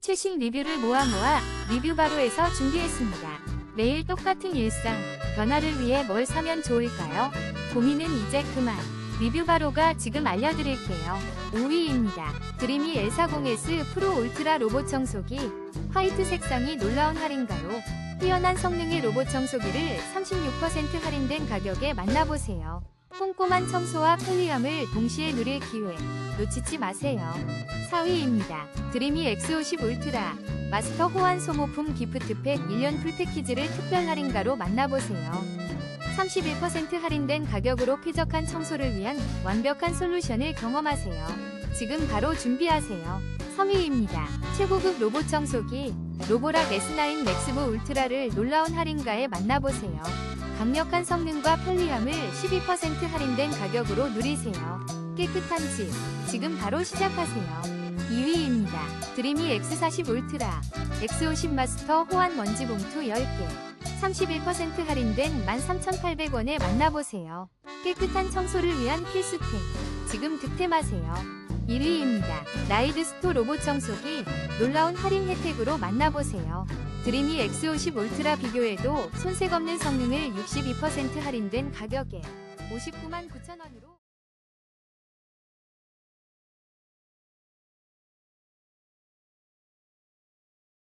최신 리뷰를 모아 모아 리뷰 바로에서 준비했습니다. 매일 똑같은 일상, 변화를 위해 뭘 사면 좋을까요? 고민은 이제 그만. 리뷰 바로가 지금 알려드릴게요. 5위입니다. 드리미 L40S 프로 울트라 로봇 청소기. 화이트 색상이 놀라운 할인가로 뛰어난 성능의 로봇 청소기를 36% 할인된 가격에 만나보세요. 꼼꼼한 청소와 편리함을 동시에 누릴 기회 놓치지 마세요. 4위입니다. 드리미 X50 울트라 마스터 호환 소모품 기프트팩 1년 풀패키지를 특별 할인가로 만나보세요. 31% 할인된 가격으로 쾌적한 청소를 위한 완벽한 솔루션을 경험하세요. 지금 바로 준비하세요. 3위입니다. 최고급 로봇 청소기 로보락 S9 맥스보 울트라를 놀라운 할인가에 만나보세요. 강력한 성능과 편리함을 12% 할인된 가격으로 누리세요. 깨끗한 집, 지금 바로 시작하세요. 2위입니다. 드리미 X40 울트라, X50 마스터 호환 먼지 봉투 10개. 31% 할인된 13,800원에 만나보세요. 깨끗한 청소를 위한 필수템. 지금 득템하세요. 1위입니다. 라이드스토 로봇 청소기 놀라운 할인 혜택으로 만나보세요. 드리미 X50 울트라 비교해도 손색 없는 성능을 62% 할인된 가격에 59만 9천원으로